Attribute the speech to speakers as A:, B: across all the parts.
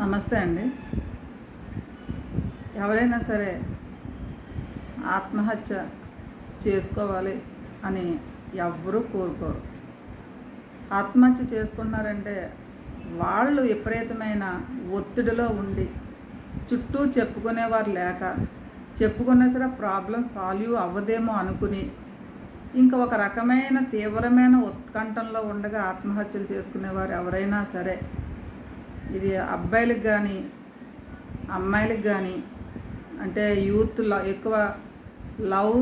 A: నమస్తే అండి. ఎవరైనా సరే ఆత్మహత్య చేసుకోవాలి అని ఎవ్వరూ కోరుకోరు. ఆత్మహత్య చేసుకున్నారంటే వాళ్ళు విపరీతమైన ఒత్తిడిలో ఉండి చుట్టూ చెప్పుకునేవారు లేక చెప్పుకున్నా సరే ప్రాబ్లం సాల్వ్ అవ్వదేమో అనుకుని ఇంకా ఒక రకమైన తీవ్రమైన ఉత్కంఠంలో ఉండగా ఆత్మహత్యలు చేసుకునేవారు ఎవరైనా సరే ఇది అబ్బాయిలకు కానీ అమ్మాయిలకు కానీ అంటే యూత్ ల- ఎక్కువ లవ్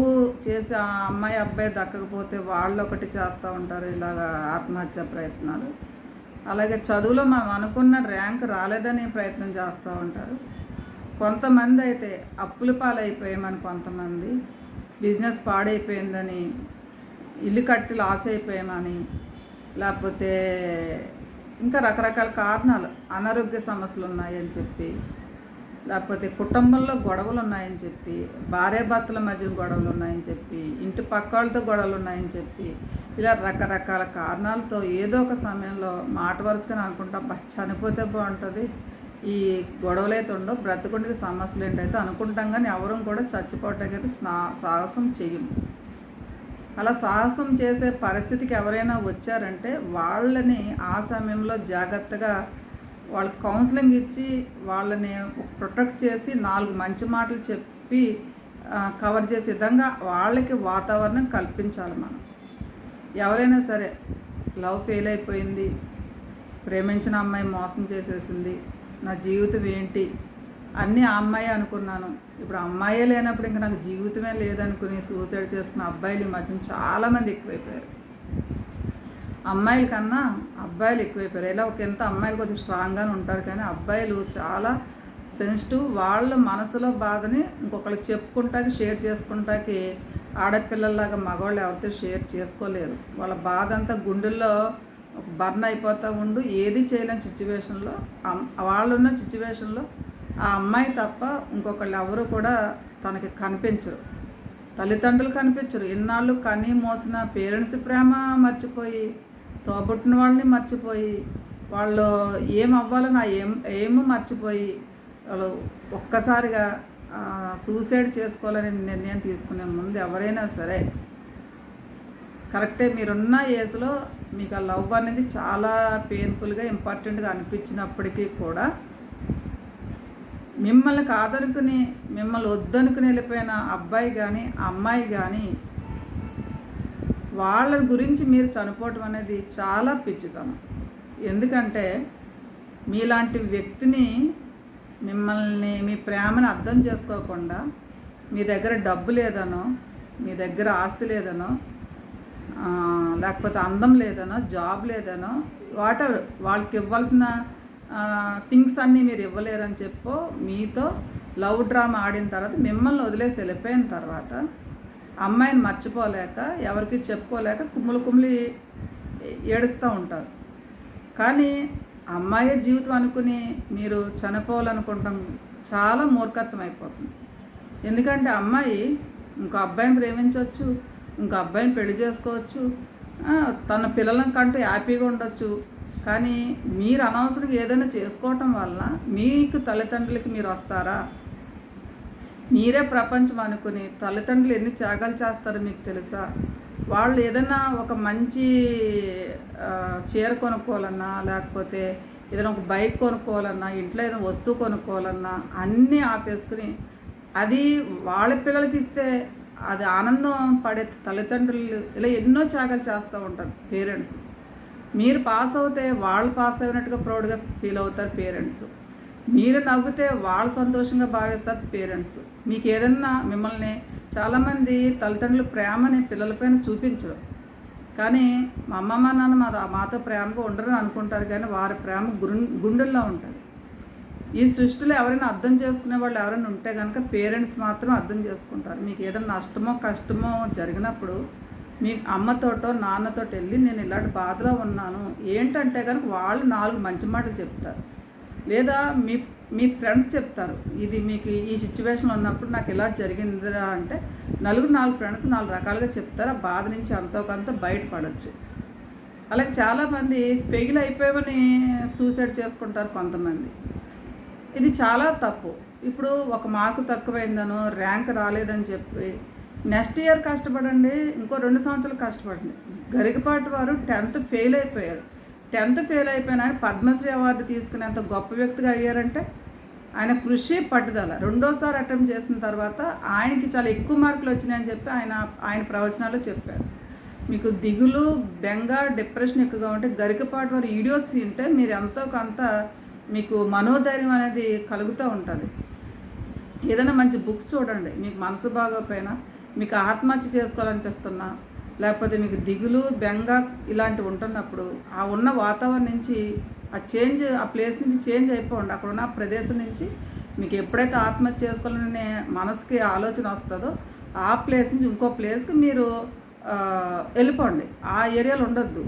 A: చేసి ఆ అమ్మాయి అబ్బాయి దక్కకపోతే వాళ్ళు ఒకటి చేస్తూ ఉంటారు ఇలాగ ఆత్మహత్య ప్రయత్నాలు. అలాగే చదువులో మనం అనుకున్న ర్యాంక్ రాలేదని ప్రయత్నం చేస్తూ ఉంటారు. కొంతమంది అయితే అప్పుల పాలైపోయామని కొంతమంది బిజినెస్ పాడైపోయిందని ఇల్లు కట్టి లాస్ అయిపోయామని లేకపోతే ఇంకా రకరకాల కారణాలు. అనారోగ్య సమస్యలు ఉన్నాయని చెప్పి లేకపోతే కుటుంబంలో గొడవలు ఉన్నాయని చెప్పి భార్యాభర్తల మధ్య గొడవలు ఉన్నాయని చెప్పి ఇంటి పక్క వాళ్ళతో గొడవలు ఉన్నాయని చెప్పి ఇలా రకరకాల కారణాలతో ఏదో ఒక సమయంలో మాట వరుసగా అనుకుంటాం చనిపోతే బాగుంటుంది. ఈ గొడవలు అయితే ఉండవు. బ్రతుకుండికి సమస్యలు ఏంటైతే అనుకుంటాం కానీ ఎవరూ కూడా చచ్చిపోవటానికి అయితే స్నా సాహసం చెయ్యము. అలా సాహసం చేసే పరిస్థితికి ఎవరైనా వచ్చారంటే వాళ్ళని ఆ సమయంలో జాగ్రత్తగా వాళ్ళ కౌన్సిలింగ్ ఇచ్చి వాళ్ళని ప్రొటెక్ట్ చేసి నాలుగు మంచి మాటలు చెప్పి కవర్ చేసే విధంగా వాళ్ళకి వాతావరణం కల్పించాలి మనం. ఎవరైనా సరే లవ్ ఫెయిల్ అయిపోయింది ప్రేమించిన అమ్మాయి మోసం చేసేసింది నా జీవితం ఏంటి అన్నీ ఆ అమ్మాయి అనుకున్నాను. ఇప్పుడు అమ్మాయే లేనప్పుడు ఇంకా నాకు జీవితమే లేదనుకుని సూసైడ్ చేసుకున్న అబ్బాయిలు ఈ మధ్యన చాలామంది ఎక్కువైపోయారు. అమ్మాయిల కన్నా అబ్బాయిలు ఎక్కువైపోయారు. ఇలా ఒక ఎంత అమ్మాయిలు కొద్దిగా స్ట్రాంగ్గానే ఉంటారు కానీ అబ్బాయిలు చాలా సెన్సిటివ్ వాళ్ళ మనసులో బాధని ఇంకొకరికి చెప్పుకుంటాకి షేర్ చేసుకుంటాకి ఆడపిల్లల్లాగా మగవాళ్ళు ఎవరితో షేర్ చేసుకోలేరు. వాళ్ళ బాధ అంతా గుండెల్లో బర్న్ అయిపోతూ ఉండు. ఏది చేయలేని సిచ్యువేషన్లో వాళ్ళున్న సిచ్యువేషన్లో ఆ అమ్మాయి తప్ప ఇంకొకళ్ళు ఎవరు కూడా తనకి కనిపించరు. తల్లిదండ్రులు కనిపించరు. ఇన్నాళ్ళు కని మోసిన పేరెంట్స్ ప్రేమ మర్చిపోయి తోబుట్టిన వాళ్ళని మర్చిపోయి వాళ్ళు ఏం అవ్వాలని ఏం ఏమో మర్చిపోయి వాళ్ళు ఒక్కసారిగా సూసైడ్ చేసుకోవాలని నిర్ణయం తీసుకునే ముందు ఎవరైనా సరే కరెక్టే మీరున్న ఏజ్లో మీకు ఆ లవ్ అనేది చాలా పెయిన్ఫుల్గా ఇంపార్టెంట్గా అనిపించినప్పటికీ కూడా మిమ్మల్ని కాదనుకుని మిమ్మల్ని వద్దనుకుని వెళ్ళిపోయిన అబ్బాయి కానీ అమ్మాయి కానీ వాళ్ళ గురించి మీరు చనిపోవటం అనేది చాలా పిచ్చితనం. ఎందుకంటే మీలాంటి వ్యక్తిని మిమ్మల్ని మీ ప్రేమను అర్థం చేసుకోకుండా మీ దగ్గర డబ్బు లేదనో మీ దగ్గర ఆస్తి లేదనో లేకపోతే అందం లేదనో జాబ్ లేదనో వాటెవర్ వాళ్ళకి ఇవ్వాల్సిన థింగ్స్ అన్నీ మీరు ఇవ్వలేరని చెప్పో మీతో లవ్ డ్రామా ఆడిన తర్వాత మిమ్మల్ని వదిలేసి వెళ్ళిపోయిన తర్వాత అమ్మాయిని మర్చిపోలేక ఎవరికి చెప్పుకోలేక కుమ్ములు కుమ్ములు ఏడుస్తూ ఉంటారు. కానీ అమ్మాయి జీవితం అనుకుని మీరు చనిపోవాలనుకుంటాం చాలా మూర్ఖత్వం అయిపోతుంది. ఎందుకంటే అమ్మాయి ఇంకో అబ్బాయిని ప్రేమించవచ్చు ఇంకో అబ్బాయిని పెళ్ళి చేసుకోవచ్చు తన పిల్లలను కంటూ హ్యాపీగా ఉండొచ్చు కానీ మీరు అనవసరంగా ఏదైనా చేసుకోవటం వలన మీకు తల్లిదండ్రులకి మీరు వస్తారా? మీరే ప్రపంచం అనుకుని తల్లిదండ్రులు ఎన్ని త్యాగాలు చేస్తారో మీకు తెలుసా? వాళ్ళు ఏదైనా ఒక మంచి చీర కొనుక్కోవాలన్నా లేకపోతే ఏదైనా ఒక బైక్ కొనుక్కోవాలన్నా ఇంట్లో ఏదైనా వస్తువు కొనుక్కోవాలన్నా అన్నీ ఆపేసుకుని అది వాళ్ళ పిల్లలకి ఇస్తే అది ఆనందం పడే తల్లిదండ్రులు ఇలా ఎన్నో త్యాగాలు చేస్తూ ఉంటారు పేరెంట్స్. మీరు పాస్ అవుతే వాళ్ళు పాస్ అయినట్టుగా ప్రౌడ్గా ఫీల్ అవుతారు పేరెంట్స్. మీరు నవ్వితే వాళ్ళు సంతోషంగా భావిస్తారు పేరెంట్స్. మీకు ఏదన్నా మిమ్మల్ని చాలామంది తల్లిదండ్రులు ప్రేమని పిల్లలపైన చూపించరు. కానీ మా అమ్మమ్మ నాన్న మా మాతో ప్రేమగా ఉండరని అనుకుంటారు కానీ వారి ప్రేమ గుం గుండెల్లో ఉంటుంది. ఈ సృష్టిలో ఎవరైనా అర్థం చేసుకునే వాళ్ళు ఎవరైనా ఉంటే కనుక పేరెంట్స్ మాత్రం అర్థం చేసుకుంటారు. మీకు ఏదైనా నష్టమో కష్టమో జరిగినప్పుడు మీ అమ్మతోటో నాన్నతోటి వెళ్ళి నేను ఇలాంటి బాధలో ఉన్నాను. ఏంటంటే కనుక వాళ్ళు నాలుగు మంచి మాటలు చెప్తారు. లేదా మీ మీ ఫ్రెండ్స్ చెప్తారు ఇది మీకు ఈ సిచ్యువేషన్లో ఉన్నప్పుడు నాకు ఇలా జరిగిందిరా అంటే నలుగురు నాలుగు ఫ్రెండ్స్ నాలుగు రకాలుగా చెప్తారు. ఆ బాధ నుంచి అంతకంత కొంత బయటపడవచ్చు అలాగే చాలామంది పెగిలి అయిపోయామని సూసైడ్ చేసుకుంటారు కొంతమంది. ఇది చాలా తప్పు. ఇప్పుడు ఒక మార్కు తక్కువైందనో ర్యాంక్ రాలేదని చెప్పి నెక్స్ట్ ఇయర్ కష్టపడండి ఇంకో రెండు సంవత్సరాలు కష్టపడండి. గరికపాటి వారు టెన్త్ ఫెయిల్ అయిపోయారు. టెన్త్ ఫెయిల్ అయిపోయిన ఆయన పద్మశ్రీ అవార్డు తీసుకునేంత గొప్ప వ్యక్తిగా అయ్యారంటే ఆయన కృషి పట్టుదల. రెండోసారి అటెంప్ట్ చేసిన తర్వాత ఆయనకి చాలా ఎక్కువ మార్కులు వచ్చినాయని చెప్పి ఆయన ఆయన ప్రవచనాలు చెప్పారు. మీకు దిగులు బెంగ డిప్రెషన్ ఎక్కువగా ఉంటే గరికపాటి వారి వీడియోస్ తింటే మీరు ఎంతో కొంత మీకు మనోధైర్యం అనేది కలుగుతూ ఉంటుంది. ఏదైనా మంచి బుక్స్ చూడండి. మీకు మనసు బాగోపోయినా మీకు ఆత్మహత్య చేసుకోవాలనిపిస్తున్నా లేకపోతే మీకు దిగులు బెంగ ఇలాంటివి ఉంటున్నప్పుడు ఆ ఉన్న వాతావరణం నుంచి ఆ చేంజ్ ఆ ప్లేస్ నుంచి చేంజ్ అయిపోండి. అక్కడ ఉన్న ప్రదేశం నుంచి మీకు ఎప్పుడైతే ఆత్మహత్య చేసుకోవాలనే మనసుకి ఆలోచన వస్తుందో ఆ ప్లేస్ నుంచి ఇంకో ప్లేస్కి మీరు వెళ్ళిపోండి. ఆ ఏరియాలో ఉండొద్దు.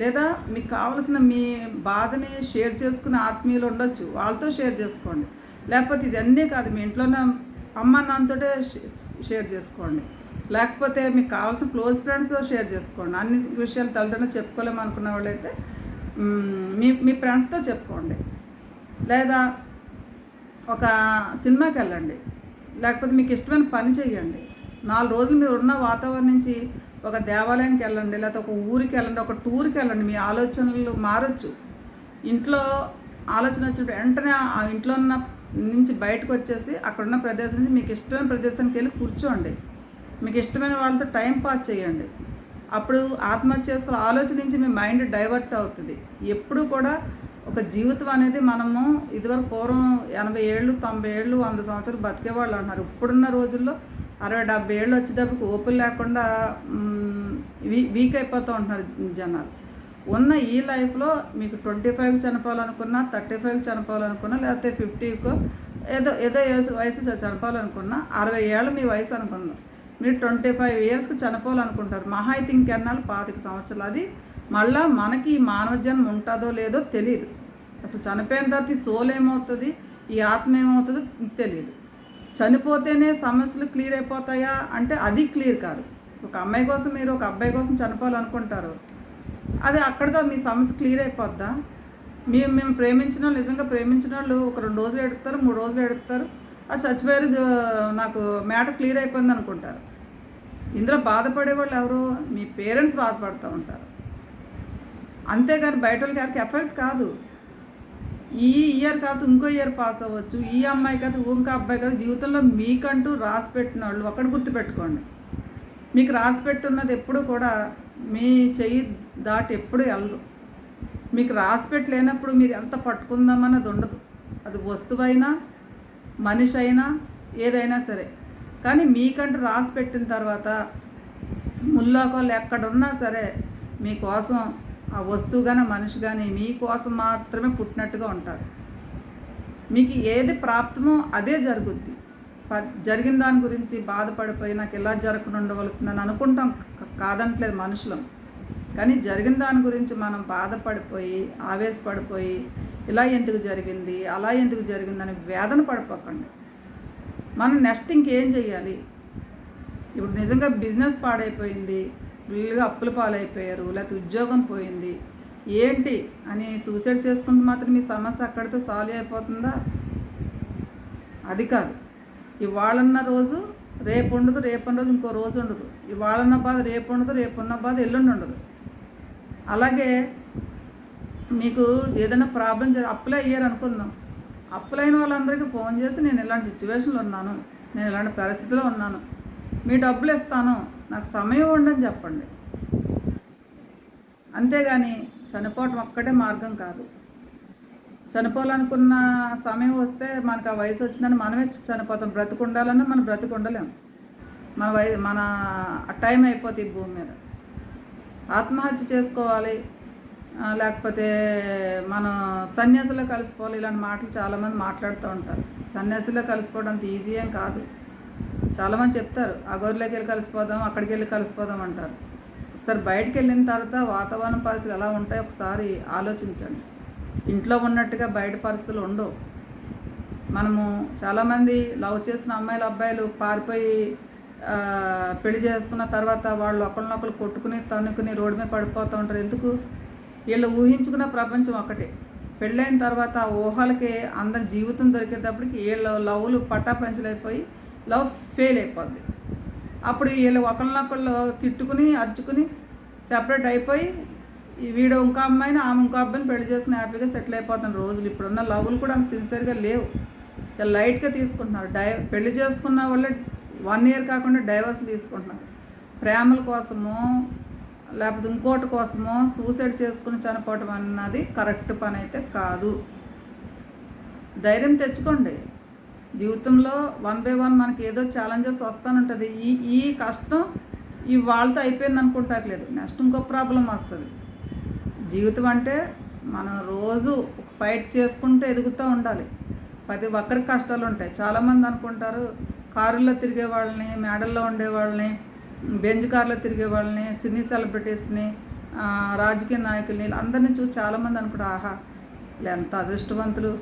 A: లేదా మీకు కావలసిన మీ బాధని షేర్ చేసుకునే ఆత్మీయులు ఉండొచ్చు. వాళ్ళతో షేర్ చేసుకోండి. లేకపోతే ఇదన్నీ కాదు మీ ఇంట్లోనే అమ్మ నాన్నతోటే షేర్ చేసుకోండి. లేకపోతే మీకు కావాల్సిన క్లోజ్ ఫ్రెండ్స్తో షేర్ చేసుకోండి. అన్ని విషయాలు తల్లిదండ్రులు చెప్పుకోలేము అనుకున్న వాళ్ళైతే మీ మీ ఫ్రెండ్స్తో చెప్పుకోండి. లేదా ఒక సినిమాకి వెళ్ళండి. లేకపోతే మీకు ఇష్టమైన పని చేయండి నాలుగు రోజులు మీరు ఉన్న వాతావరణం నుంచి ఒక దేవాలయానికి వెళ్ళండి లేకపోతే ఒక ఊరికి వెళ్ళండి ఒక టూర్కి వెళ్ళండి. మీ ఆలోచనలు మారచ్చు. ఇంట్లో ఆలోచన వచ్చినప్పుడు వెంటనే ఆ ఇంట్లో ఉన్న నుంచి బయటకు వచ్చేసి అక్కడున్న ప్రదేశం నుంచి మీకు ఇష్టమైన ప్రదేశానికి వెళ్ళి కూర్చోండి. మీకు ఇష్టమైన వాళ్ళతో టైం పాస్ చేయండి. అప్పుడు ఆత్మహత్య చేసుకున్న ఆలోచన నుంచి మీ మైండ్ డైవర్ట్ అవుతుంది. ఎప్పుడు కూడా ఒక జీవితం అనేది మనము ఇదివరకు పూర్వం ఎనభై ఏళ్ళు తొంభై ఏళ్ళు వంద సంవత్సరాలు బతికేవాళ్ళు అంటున్నారు. ఇప్పుడున్న రోజుల్లో అరవై డెబ్బై ఏళ్ళు వచ్చేటప్పటికి ఓపిక లేకుండా వీ వీక్ అయిపోతూ ఉంటున్నారు జనాలు. ఉన్న ఈ లైఫ్లో మీకు ట్వంటీ ఫైవ్ చనిపోవాలనుకున్నా థర్టీ ఫైవ్ చనిపోవాలనుకున్నా లేకపోతే ఫిఫ్టీకో ఏదో ఏదో వయసు వయసు చనిపోవాలనుకున్నా అరవై ఏళ్ళు మీ వయసు అనుకుందాం. మీరు ట్వంటీ ఫైవ్ ఇయర్స్కి చనిపోవాలనుకుంటారు. మహా అయితే ఇంకెన్నాళ్ళు? పాతిక సంవత్సరాలు. అది మళ్ళా మనకి ఈ మానవ జన్మ ఉంటుందో లేదో తెలియదు అసలు చనిపోయిన తర్వాత ఈ సోల్ ఏమవుతుంది? ఈ ఆత్మ ఏమవుతుందో? తెలియదు చనిపోతేనే సమస్యలు క్లియర్ అయిపోతాయా? అంటే అది క్లియర్ కాదు. ఒక అమ్మాయి కోసం మీరు ఒక అబ్బాయి కోసం చనిపోవాలనుకుంటారు. అది అక్కడితో మీ సమస్య క్లియర్ అయిపోద్దా? మేము మేము ప్రేమించిన వాళ్ళు నిజంగా ప్రేమించిన వాళ్ళు ఒక రెండు రోజులు ఎడుతారు మూడు రోజులు ఎడుతారు అది చచ్చిపోయారు నాకు మ్యాటర్ క్లియర్ అయిపోయింది అనుకుంటారు. ఇందులో బాధపడే వాళ్ళు ఎవరు? మీ పేరెంట్స్ బాధపడుతూ ఉంటారు. అంతేగాని బయట వాళ్ళకి ఎవరికి ఎఫెక్ట్ కాదు. ఈ ఇయర్ కాదు ఇంకో ఇయర్ పాస్ అవ్వచ్చు. ఈ అమ్మాయి కాదు ఇంకో అబ్బాయి కాదు జీవితంలో మీకంటూ రాసి పెట్టిన వాళ్ళు ఒకటి గుర్తుపెట్టుకోండి. మీకు రాసి పెట్టున్నది ఎప్పుడు కూడా మీ చెయ్యి దాటి ఎప్పుడు వెళ్ళదు. మీకు రాసి లేనప్పుడు మీరు ఎంత పట్టుకుందామన్నది ఉండదు. అది వస్తువైనా మనిషి అయినా ఏదైనా సరే. కానీ మీకంటూ రాసి పెట్టిన తర్వాత ముల్లోకాలు ఎక్కడున్నా సరే మీకోసం ఆ వస్తువు కానీ మనిషి కానీ మీకోసం మాత్రమే పుట్టినట్టుగా ఉంటారు. మీకు ఏది ప్రాప్తమో అదే జరుగుద్ది. ప- జరిగిన దాని గురించి బాధపడిపోయి నాకు ఇలా జరగకుండా ఉండవలసిందని అనుకుంటాం. కాదనట్లేదు మనుషులం. కానీ జరిగిన దాని గురించి మనం బాధపడిపోయి ఆవేశపడిపోయి ఇలా ఎందుకు జరిగింది అలా ఎందుకు జరిగిందని వేదన పడిపోకండి. మనం నెక్స్ట్ ఇంకేం చేయాలి ఇప్పుడు నిజంగా బిజినెస్ పాడైపోయింది ఫుల్గా అప్పుల పాలైపోయారు లేకపోతే ఉద్యోగం పోయింది ఏంటి అని సూసైడ్ చేసుకుంటే మాత్రం మీ సమస్య అక్కడితో సాల్వ్ అయిపోతుందా? అది కాదు. ఇవాళన్న రోజు రేపు ఉండదు రేపు రోజు ఇంకో రోజు ఉండదు ఇవాళన్న బాధ రేపు ఉండదు రేపు ఉన్న బాధ ఎల్లుండి ఉండదు అలాగే మీకు ఏదైనా ప్రాబ్లం జరి అప్లై అయ్యారు అనుకుందాం అప్లైన వాళ్ళందరికీ ఫోన్ చేసి నేను ఇలాంటి సిచ్యువేషన్లో ఉన్నాను. నేను ఇలాంటి పరిస్థితిలో ఉన్నాను. మీ డబ్బులు ఇస్తాను నాకు సమయం ఉండని చెప్పండి. అంతేగాని చనిపోవటం ఒక్కటే మార్గం కాదు. చనిపోవాలనుకున్న సమయం వస్తే మనకు ఆ వయసు వచ్చిందని మనమే చనిపోతాం. బ్రతికుండాలన్నా మనం బ్రతికుండలేం. మన వయ మన టైం అయిపోతుంది ఈ భూమి మీద. ఆత్మహత్య చేసుకోవాలి. లేకపోతే మనం సన్యాసిలో కలిసిపోవాలి. ఇలాంటి మాటలు చాలామంది మాట్లాడుతూ ఉంటారు. సన్యాసిలో కలిసిపోవడం అంత ఈజీ ఏం కాదు. చాలామంది చెప్తారు అగోరిలోకి వెళ్ళి కలిసిపోదాం అక్కడికి వెళ్ళి కలిసిపోదాం అంటారు. ఒకసారి బయటికి వెళ్ళిన తర్వాత వాతావరణ పరిస్థితులు ఎలా ఉంటాయో ఒకసారి ఆలోచించండి. ఇంట్లో ఉన్నట్టుగా బయట పరిస్థితులు ఉండవు. మనము చాలామంది లవ్ చేసిన అమ్మాయిలు అబ్బాయిలు పారిపోయి పెళ్ళి చేసుకున్న తర్వాత వాళ్ళు ఒకరినొకరు కొట్టుకుని తనుకుని రోడ్డు మీద పడిపోతూ ఉంటారు. ఎందుకు? వీళ్ళు ఊహించుకున్న ప్రపంచం ఒకటే. పెళ్ళైన తర్వాత ఆ ఊహలకి అందరి జీవితం దొరికేటప్పటికి వీళ్ళు లవ్లు పట్టాపంచలైపోయి లవ్ ఫెయిల్ అయిపోద్ది అప్పుడు వీళ్ళు ఒకళ్ళనొకళ్ళు తిట్టుకుని అరుచుకుని సెపరేట్ అయిపోయి వీడు ఇంకో అమ్మాయిని ఆమె ఇంకో అబ్బాయిని పెళ్ళి చేసుకుని హ్యాపీగా సెటిల్ అయిపోతున్న రోజులు. ఇప్పుడున్న లవ్లు కూడా అంత సిన్సియర్గా లేవు. చాలా లైట్గా తీసుకుంటున్నారు. డై పెళ్ళి చేసుకున్న వాళ్ళే వన్ ఇయర్ కాకుండా డైవర్స్ తీసుకుంటున్నారు. ప్రేమల కోసమో లేకపోతే ఇంకోటి కోసమో సూసైడ్ చేసుకుని చనిపోవటం అన్నది కరెక్ట్ పని అయితే కాదు. ధైర్యం తెచ్చుకోండి. జీవితంలో వన్ బై వన్ మనకి ఏదో ఛాలెంజెస్ వస్తానుంటుంది. ఈ ఈ కష్టం ఈ వాళ్ళతో అయిపోయింది అనుకుంటాకలేదు నెక్స్ట్ ఇంకో ప్రాబ్లం వస్తుంది. జీవితం అంటే మనం రోజు ఫైట్ చేసుకుంటూ ఎదుగుతూ ఉండాలి. ప్రతి ఒక్కరికి కష్టాలు ఉంటాయి. చాలామంది అనుకుంటారు కారుల్లో తిరిగే వాళ్ళని మేడల్లో ఉండే వాళ్ళని బెంజ్ కార్లో తిరిగే వాళ్ళని సినీ సెలబ్రిటీస్ని రాజకీయ నాయకుల్ని అందరినీ చూసి చాలామంది అనుకుంటారు ఆహా వీళ్ళు ఎంత అదృష్టవంతులు.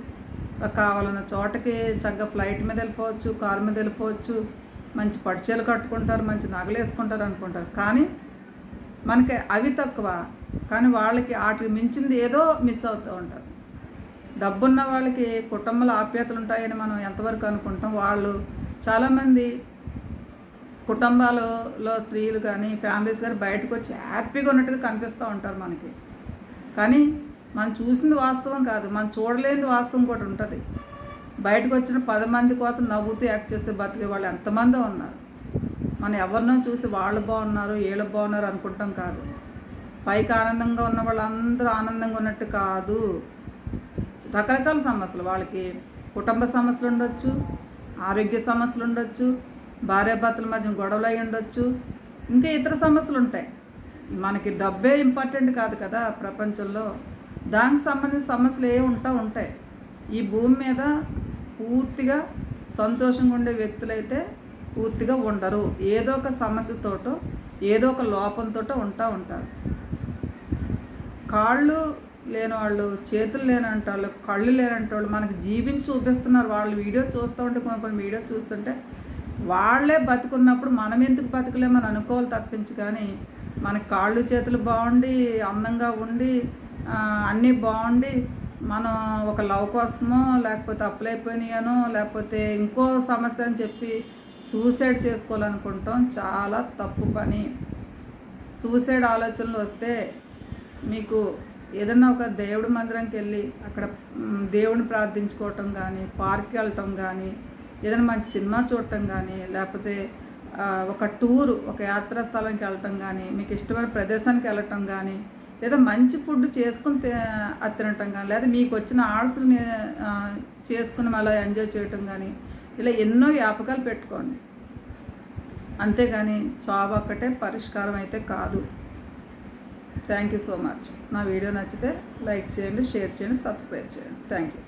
A: కావాలన్న చోటకి చక్కగా ఫ్లైట్ మీద వెళ్ళిపోవచ్చు కారు మీద వెళ్ళిపోవచ్చు మంచి పడిచేలు కట్టుకుంటారు మంచి నగలు వేసుకుంటారు అనుకుంటారు. కానీ మనకి అవి తక్కువ. కానీ వాళ్ళకి వాటికి మించింది ఏదో మిస్ అవుతూ ఉంటారు. డబ్బున్న వాళ్ళకి కుటుంబంలో ఆప్యాయతలు ఉంటాయని మనం ఎంతవరకు అనుకుంటాం? వాళ్ళు చాలామంది కుటుంబాలలో స్త్రీలు కానీ ఫ్యామిలీస్ కానీ బయటకు వచ్చి హ్యాపీగా ఉన్నట్టుగా కనిపిస్తూ ఉంటారు మనకి. కానీ మనం చూసింది వాస్తవం కాదు. మనం చూడలేని వాస్తవం కూడా ఉంటుంది. బయటకు వచ్చిన పది మంది కోసం నవ్వుతూ యాక్ట్ చేసే బతికే వాళ్ళు ఎంతమంది ఉన్నారు. మనం ఎవరినో చూసి వాళ్ళు బాగున్నారు వీళ్ళు బాగున్నారు అనుకుంటాం కాదు. పైకి ఆనందంగా ఉన్న వాళ్ళందరూ ఆనందంగా ఉన్నట్టు కాదు. రకరకాల సమస్యలు. వాళ్ళకి కుటుంబ సమస్యలు ఉండొచ్చు ఆరోగ్య సమస్యలు ఉండొచ్చు భార్యాభర్తల మధ్య గొడవలు అయి ఉండొచ్చు ఇంకా ఇతర సమస్యలు ఉంటాయి. మనకి డబ్బే ఇంపార్టెంట్ కాదు కదా ప్రపంచంలో. దానికి సంబంధించిన సమస్యలు ఏ ఉంటా ఉంటాయి. ఈ భూమి మీద పూర్తిగా సంతోషంగా ఉండే వ్యక్తులైతే పూర్తిగా ఉండరు. ఏదో ఒక సమస్యతోటో ఏదో ఒక లోపంతోటో ఉంటా ఉంటారు. కాళ్ళు లేని వాళ్ళు చేతులు లేనంట వాళ్ళు కళ్ళు లేనంట వాళ్ళు మనకి జీవించి చూపిస్తున్నారు. వాళ్ళు వీడియో చూస్తూ ఉంటే కొన్ని కొన్ని వీడియో చూస్తుంటే వాళ్ళే బతుకున్నప్పుడు మనం ఎందుకు బతకలేమని అనుకోవాలి తప్పించి కానీ మనకి కాళ్ళు చేతులు బాగుండి అందంగా ఉండి అన్నీ బాగుండి మనం ఒక లవ్ కోసమో లేకపోతే అప్పులైపోయినాయనో లేకపోతే ఇంకో సమస్య అని చెప్పి సూసైడ్ చేసుకోవాలనుకుంటాం చాలా తప్పు పని. సూసైడ్ ఆలోచనలు వస్తే మీకు ఏదన్నా ఒక దేవుడి మందిరంకి వెళ్ళి అక్కడ దేవుడిని ప్రార్థించుకోవటం కానీ పార్క్కి వెళ్ళటం కానీ ఏదైనా మంచి సినిమా చూడటం కానీ లేకపోతే ఒక టూర్ ఒక యాత్రా స్థలానికి వెళ్ళటం కానీ మీకు ఇష్టమైన ప్రదేశానికి వెళ్ళటం కానీ లేదా మంచి ఫుడ్ చేసుకుని అది తినటం కానీ లేదా మీకు వచ్చిన ఆర్ట్స్ని చేసుకుని అలా ఎంజాయ్ చేయటం కానీ ఇలా ఎన్నో వ్యాపకాలు పెట్టుకోండి. అంతేగాని చావు ఒక్కటే పరిష్కారం అయితే కాదు. థ్యాంక్ యూ సో మచ్ నా వీడియో నచ్చితే లైక్ చేయండి షేర్ చేయండి సబ్స్క్రైబ్ చేయండి. Thank you